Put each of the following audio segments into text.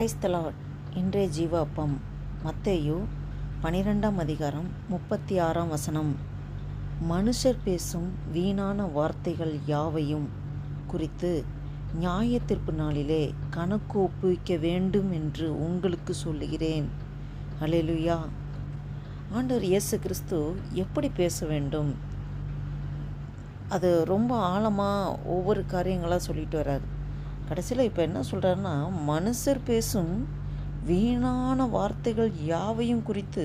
கிரைஸ்தலாட் இன்றைய ஜீவாப்பம் மத்தேயு பனிரெண்டாம் அதிகாரம் முப்பத்தி ஆறாம் வசனம். மனுஷர் பேசும் வீணான வார்த்தைகள் யாவையும் குறித்து நியாய தீர்ப்பு நாளிலே கணக்கு ஒப்புவிக்க வேண்டும் என்று உங்களுக்கு சொல்லுகிறேன். அல்லேலூயா ஆண்டவர் இயேசு கிறிஸ்து எப்படி பேச வேண்டும்? அது ரொம்ப ஆழமாக ஒவ்வொரு காரியங்களாக சொல்லிட்டு வர்றாரு. கடைசியில் இப்போ என்ன சொல்கிறாருன்னா மனுஷர் பேசும் வீணான வார்த்தைகள் யாவையும் குறித்து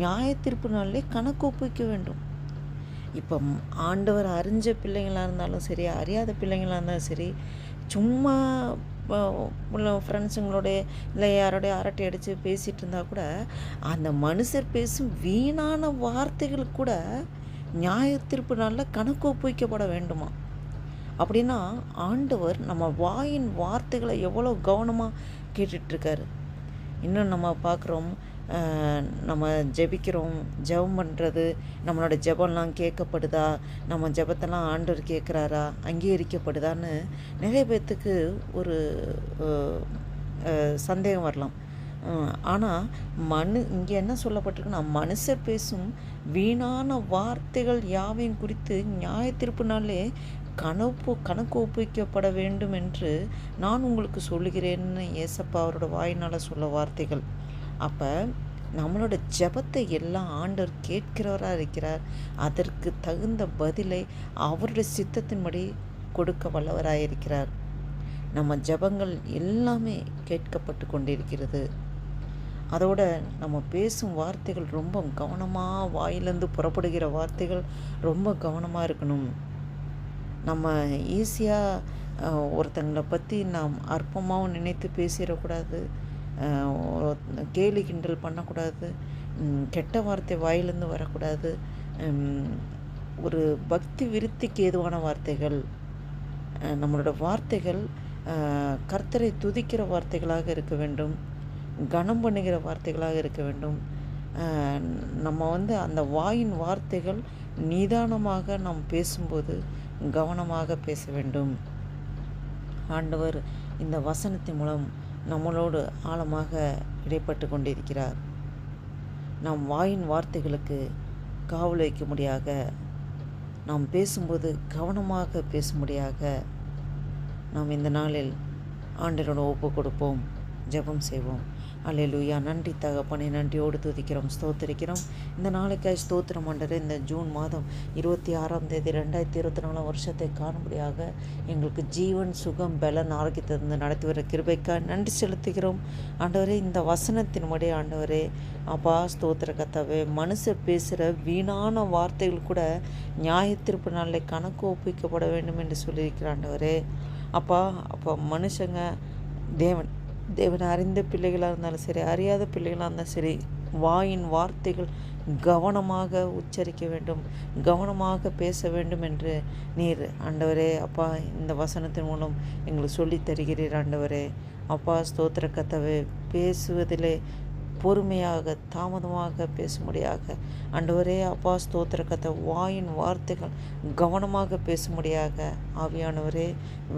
நியாய தீர்ப்பு நாளிலே கணக்கு ஒப்புவிக்க வேண்டும். இப்போ ஆண்டவர் அறிஞ்ச பிள்ளைங்களாக இருந்தாலும் சரி அறியாத பிள்ளைங்களாக இருந்தாலும் சரி சும்மா ஃப்ரெண்ட்ஸுங்களோடைய உள்ள இல்லை யாரோடைய அரட்டை அடித்து பேசிகிட்டு இருந்தால் கூட அந்த மனுஷர் பேசும் வீணான வார்த்தைகள் கூட நியாய தீர்ப்பு நாளில் கணக்கு ஒப்புவிக்கப்பட வேண்டுமா? அப்படின்னா ஆண்டவர் நம்ம வாயின் வார்த்தைகளை எவ்வளோ கவனமாக கேட்டுட்ருக்காரு. இன்னும் நம்ம பார்க்குறோம் நம்ம ஜெபிக்கிறோம் ஜெபம் பண்ணுறது நம்மளோட ஜெபம்லாம் கேட்கப்படுதா நம்ம ஜெபத்தெல்லாம் ஆண்டவர் கேட்குறாரா அங்கீகரிக்கப்படுதான்னு நிறைய பேர்த்துக்கு ஒரு சந்தேகம் வரலாம். ஆனால் மனு இங்கே என்ன சொல்லப்பட்டிருக்குன்னா மனுஷர் பேசும் வீணான வார்த்தைகள் யாவையும் குறித்து நியாய தீர்ப்பு கணப்பு கணக்கு ஒப்புவிக்கப்பட வேண்டும் என்று நான் உங்களுக்கு சொல்லுகிறேன்னு ஏசப்பா அவரோட வாயினால் சொல்ல வார்த்தைகள். அப்போ நம்மளோட ஜெபத்தை எல்லாம் ஆண்டவர் கேட்கிறவராக இருக்கிறார். அதற்கு தகுந்த பதிலை அவருடைய சித்தத்தின்படி கொடுக்க வல்லவராக இருக்கிறார். நம்ம ஜெபங்கள் எல்லாமே கேட்கப்பட்டு கொண்டிருக்கிறது. அதோட நம்ம பேசும் வார்த்தைகள் ரொம்ப கவனமாக வாயிலேருந்து புறப்படுகிற வார்த்தைகள் ரொம்ப கவனமாக இருக்கணும். நம்ம ஈஸியாக ஒருத்தங்களை பற்றி நாம் அற்பமாகவும் நினைத்து பேசிடக்கூடாது. ஒரு கேலி கிண்டல் பண்ணக்கூடாது. கெட்ட வார்த்தை வாயிலேருந்து வரக்கூடாது. ஒரு பக்தி விருத்திக்கு ஏதுவான வார்த்தைகள் நம்மளோட வார்த்தைகள் கர்த்தரை துதிக்கிற வார்த்தைகளாக இருக்க வேண்டும். கனம் பண்ணுகிற வார்த்தைகளாக இருக்க வேண்டும். நம்ம வந்து அந்த வாயின் வார்த்தைகள் நிதானமாக நாம் பேசும்போது கவனமாக பேச வேண்டும். ஆண்டவர் இந்த வசனத்தின் மூலம் நம்மளோடு ஆழமாக இடைப்பட்டு கொண்டிருக்கிறார். நாம் வாயின் வார்த்தைகளுக்கு காவல் வைக்க நாம் பேசும்போது கவனமாக பேசும்படியாக நாம் இந்த நாளில் ஆண்டரோட ஒப்பு கொடுப்போம் ஜெபம் செய்வோம். அலையலூயா நன்றி தகப்பனை நன்றியோடு துதிக்கிறோம் ஸ்தோத்திரிக்கிறோம். இந்த நாளைக்காய் ஸ்தோத்திரம் ஆண்டரே இந்த ஜூன் மாதம் இருபத்தி ஆறாம் தேதி ரெண்டாயிரத்தி இருபத்தி நாலாம் வருஷத்தை காணும்படியாக எங்களுக்கு ஜீவன் சுகம் பலன் ஆரோக்கியத்திலிருந்து நடத்தி வர கிருபைக்காய் நன்றி செலுத்துகிறோம். ஆண்டவரே இந்த வசனத்தின் முடி ஆண்டவரே அப்பா ஸ்தோத்திர கத்தாவே மனுஷர் பேசுகிற வீணான வார்த்தைகள் கூட நியாயத்திருப்பு நாளில் கணக்கு ஒப்புவிக்கப்பட வேண்டும் என்று சொல்லியிருக்கிற ஆண்டவரே. அப்பா அப்பா மனுஷங்க தேவன். தேவனை அறிந்த பிள்ளைகளாக இருந்தாலும் சரி அறியாத பிள்ளைகளாக இருந்தாலும் சரி வாயின் வார்த்தைகள் கவனமாக உச்சரிக்க வேண்டும் கவனமாக பேச வேண்டும் என்று நீர் ஆண்டவரே அப்பா இந்த வசனத்தின் மூலம் எங்களுக்கு சொல்லித் தருகிறீர் ஆண்டவரே. அப்பா ஸ்தோத்திர கத்தவை பேசுவதிலே பொறுமையாக தாமதமாக பேசும்படியாக. ஆண்டவரே அப்பா ஸ்தோத்திர வாயின் வார்த்தைகள் கவனமாக பேசும்படியாக. ஆவியானவரே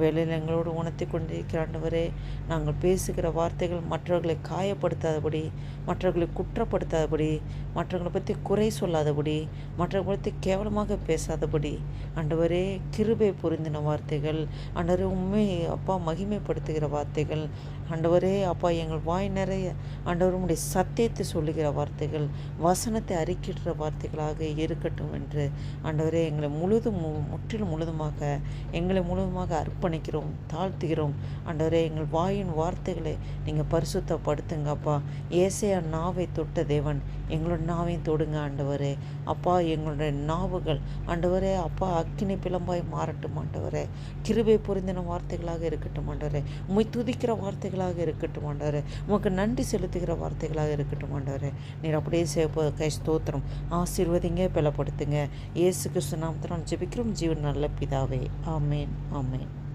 வேலையில் எங்களோடு உணர்த்தி கொண்டிருக்கிற ஆண்டவரே நாங்கள் பேசுகிற வார்த்தைகள் மற்றவர்களை காயப்படுத்தாதபடி மற்றவர்களை குற்றப்படுத்தாதபடி மற்றவர்களை பற்றி குறை சொல்லாதபடி மற்றவர்களை பற்றி கேவலமாக பேசாதபடி. ஆண்டவரே கிருபை பொருந்தின வார்த்தைகள் ஆண்டவரே உண்மை அப்பா மகிமைப்படுத்துகிற வார்த்தைகள். ஆண்டவரே அப்பா எங்கள் வாய் நிறைய ஆண்டவர் உம்முடைய சத்தியத்தை சொல்லுகிற வார்த்தைகள் வசனத்தை அறிக்கின்ற வார்த்தைகளாக இருக்கட்டும் என்று ஆண்டவரே எங்களை முழுதும் மு- முற்றிலும் முழுதுமாக எங்களை முழுதுமாக அர்ப்பணிக்கிறோம் தாழ்த்துகிறோம். ஆண்டவரே எங்கள் வாயின் வார்த்தைகளை நீங்கள் பரிசுத்தப்படுத்துங்க அப்பா. ஏசையா நாவை தொட்ட தேவன் எங்களோட நாவையும் தொடுங்க ஆண்டவரே. அப்பா எங்களுடைய நாவுகள் ஆண்டவரே அப்பா அக்கினி பிளம்பாய் மாறட்டும் ஆண்டவரே. கிருபை பொருந்தின வார்த்தைகளாக இருக்கட்டும் ஆண்டவரே. உண்மை துதிக்கிற வார்த்தைகளாக இருக்கட்டும் ஆண்டவரே. உமக்கு நன்றி செலுத்துகிற வார்த்தைகளாக இருக்கட்டும் ஆண்டவரே. நீர் அப்படியே சேப்ப கை ஸ்தோத்திரம். ஆசீர்வதிங்க பலப்படுத்துங்க. இயேசு கிறிஸ்து நாமத்தில் ஜெபிக்கிறோம். ஜீவன் நல்ல பிதாவே. ஆமேன் ஆமேன்.